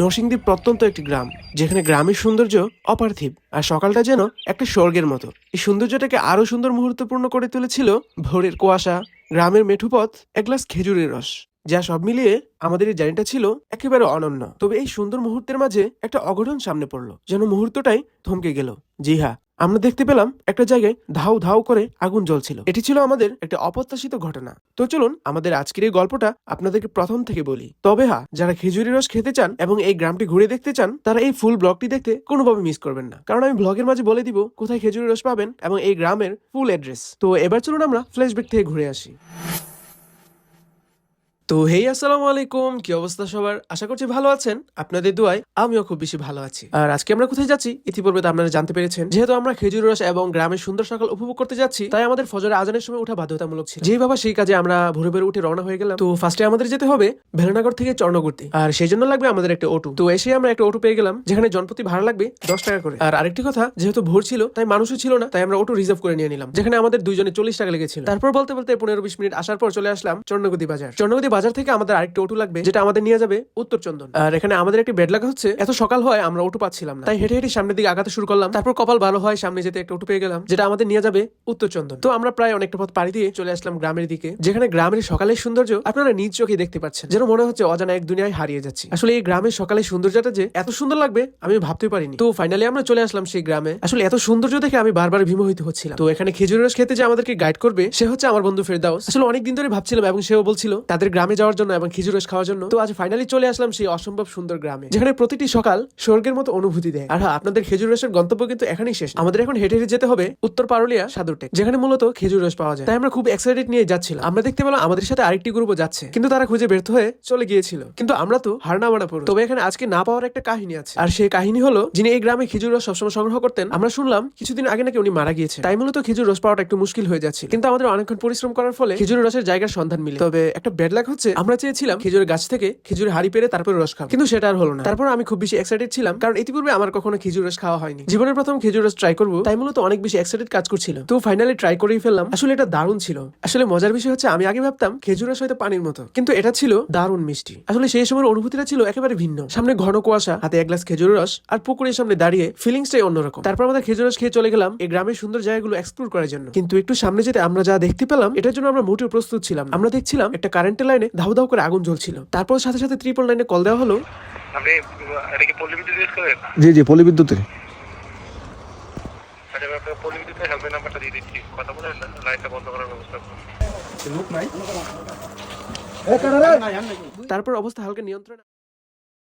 নরসিংদী প্রত্যন্ত একটি গ্রাম, যেখানে গ্রামের সৌন্দর্য অপার্থিব আর সকালটা যেন একটা স্বর্গের মতো। এই সৌন্দর্যটাকে আরও সুন্দর মুহূর্তপূর্ণ করে তুলেছিল ভোরের কুয়াশা, গ্রামের মেঠুপথ, এক গ্লাস খেজুরের রস, যা সব মিলিয়ে আমাদের এই জার্নিটা ছিল একেবারে অনন্য। তবে এই সুন্দর মুহূর্তের মাঝে একটা অঘটন সামনে পড়ল, যেন মুহূর্তটাই থমকে গেল। জি হ্যাঁ আমরা দেখতে পেলাম একটা জায়গায় ধাউ ধাউ করে আগুন জ্বলছিল। এটি ছিল আমাদের একটা অপ্রত্যাশিত ঘটনা। তো চলুন আমাদের আজকের এই গল্পটা আপনাদেরকে প্রথম থেকে বলি। তবে হা যারা খেজুরি রস খেতে চান এবং এই গ্রামটি ঘুরে দেখতে চান, তারা এই ফুল ব্লগটি দেখতে কোনোভাবে মিস করবেন না। কারণ আমি ব্লগের মাঝে বলে দিব কোথায় খেজুরি রস পাবেন এবং এই গ্রামের ফুল অ্যাড্রেস। তো এবার চলুন আমরা ফ্ল্যাশব্যাক থেকে ঘুরে আসি। তো হেই, আসসালামু আলাইকুম। কি অবস্থা সবার? আশা করছি ভালো আছেন। আপনাদের দোয়ায় আমিও খুব বেশি ভালো আছি। আর আজকে আমরা কোথায় যাচ্ছি? ইতিপূর্বে তো আপনারা জানতে পেরেছেন। যেহেতু আমরা খেজুর রস এবং গ্রামের সুন্দর সকাল উপভোগ করতে যাচ্ছি, তাই আমাদের ফজরের আজানের সময় ওঠা বাধ্যতামূলক ছিল। যেই বাবা সেই কাজে আমরা ভোরে ভোরে উঠে রওনা হয়ে গেলাম। তো ফার্স্টে আমাদের যেতে হবে ভেলানগর থেকে চর্ণগুর্তি। আর সেই জন্য লাগবে আমাদের একটা অটো। তো এসে আমরা একটা অটো পেয়ে গেলাম, যেখানে জনপ্রতি ভাড়া লাগবে দশ টাকা করে। আর আরেকটি কথা, যেহেতু ভোর ছিল, তাই মানুষও ছিল না, তাই আমরা অটো রিজার্ভ করে নিয়ে নিলাম। যেখানে আমাদের দুইজনে চল্লিশ টাকা লেগেছিল। তারপর বলতে বলতে পনেরো বিশ মিনিট আসার পর চলে আসলাম চর্ণগতি বাজার। চর্ণগতি বাজার থেকে আমাদের আরেকটা অটো লাগবে, যেটা আমাদের নিয়ে যাবে উত্তর চন্দন। আর এখানে আমাদের একটি বেড লাগা হচ্ছে। এত সকাল হয়, আমরা অটো পাচ্ছিলাম না। তাই হেঁটে হেঁটে সামনের দিকে আগাতে শুরু করলাম। তারপর কপাল ভালো হয়, সামনে যেতে একটা অটো পেয়ে গেলাম, যেটা আমাদের নিয়ে যাবে উত্তর চন্দন। তো আমরা প্রায় অনেকটা পথ পাড়ি দিয়ে চলে আসলাম গ্রামের দিকে, যেখানে গ্রামের সকালের সৌন্দর্য আপনারা নিজ চোখে দেখতে পাচ্ছেন। যেন মনে হচ্ছে অজানা এক দুনিয়ায় হারিয়ে যাচ্ছি। আসলে এই গ্রামের সকালের সৌন্দর্যটা যে এত সুন্দর লাগবে আমি ভাবতে পারিনি। তো ফাইনালি আমরা চলে আসলাম সেই গ্রামে। আসলে এত সৌন্দর্য দেখে আমি বারবার বিমোহিত হচ্ছিলাম। তো এখানে খেজুর রস খেতে যে আমাদেরকে গাইড করবে, সে হচ্ছে আমার বন্ধু ফেরদাউস। আসলে অনেকদিন ধরে ভাবছিলাম এবং সেও বলছিল, তাদের গ্রামে যাওয়ার জন্য এবং খেজুর রস খাওয়ার জন্য। তো আজ ফাইনালি চলে আসলাম সেই অসম্ভব সুন্দর গ্রামে, যেখানে প্রতিটি সকাল স্বর্গের মতো অনুভূতি দেয়। আর হ্যাঁ আপনাদের খেজুর রসের গন্তব্য কিন্তু এখানেই শেষ। আমাদের এখন হেঁটে হেঁটে যেতে হবে উত্তর পারুলিয়া সাদুরটেক যেখানে মূলত খেজুর রস পাওয়া যায়। তাই আমরা খুব এক্সাইটেড নিয়ে যাচ্ছিলাম। আমরা দেখতে পেলাম আমাদের সাথে আরেকটি গ্রুপও যাচ্ছে, কিন্তু তারা খুঁজে ব্যর্থ হয়ে চলে গিয়েছিল। কিন্তু আমরা তো হার না মানা পড়ো তবে এখানে আজকে না পাওয়ার একটা কাহিনী আছে। আর সেই কাহিনী হলো, যিনি এই গ্রামে খেজুর রস সবসময় সংগ্রহ করতেন, আমরা শুনলাম কিছুদিন আগে নাকি উনি মারা গিয়েছে তাই মূলত খেজুর রস পাওয়াটা একটু মুশকিল হয়ে যাচ্ছে কিন্তু আমাদের অনেকক্ষণ পরিশ্রম করার ফলে খেজুর রসের জায়গার সন্ধান মিলে। তবে একটা ব্যাড লাগ হচ্ছে আমরা চেয়েছিলাম খেজুরের গাছ থেকে খেজুর হাড়ি পেরে তারপরে রস খাব। কিন্তু সেটা আর হলো না। তারপর আমি খুব বেশি এক্সাইটেড ছিলাম, কারণ ইতিপূর্বে আমার কখনো খেজুর রস খাওয়া হয়নি। জীবনের প্রথম খেজুর রস ট্রাই করব, তাই মূলত অনেক বেশি এক্সাইটেড কাজ করছিল। তো ফাইনালি ট্রাই করেই ফেললাম। আসলে এটা দারুণ ছিল। আসলে মজার বিষয় হচ্ছে, আমি আগে ভাবতাম খেজুর রস হয়তো পানির মতো, কিন্তু এটা ছিল দারুণ মিষ্টি। আসলে সেই সময়ের অনুভূতিটা ছিল একেবারে ভিন্ন। সামনে ঘন কুয়াশা, হাতে এক গ্লাস খেজুর রস, আর পুকুরের সামনে দাঁড়িয়ে ফিলিংসটাই অন্যরকম। তারপর আমাদের খেজুর রস খেয়ে চলে গেলাম এই গ্রামের সুন্দর জায়গাগুলো এক্সপ্লোর করার জন্য। কিন্তু একটু সামনে যেতে আমরা যা দেখতে পেলাম, এটার জন্য আমরা মোটেও প্রস্তুত ছিলাম আমরা দেখছিলাম একটা কারেন্টের লাইনে ধাউ ধাউ করে আগুন জ্বলছিল। তারপর সাথে সাথে ত্রিপল নাইনে কল দেওয়া হলো। আপনি এটা কি পল্লী বিদ্যুৎ ইউজ করেন? জি জি বিদ্যুতের আচ্ছা পল্লী বিদ্যুতের হেল্পলাইন নাম্বারটা দিয়ে দিচ্ছি। কথা বলে লাইনটা বন্ধ করার ব্যবস্থা করুন। তারপর অবস্থা হালকা নিয়ন্ত্রণ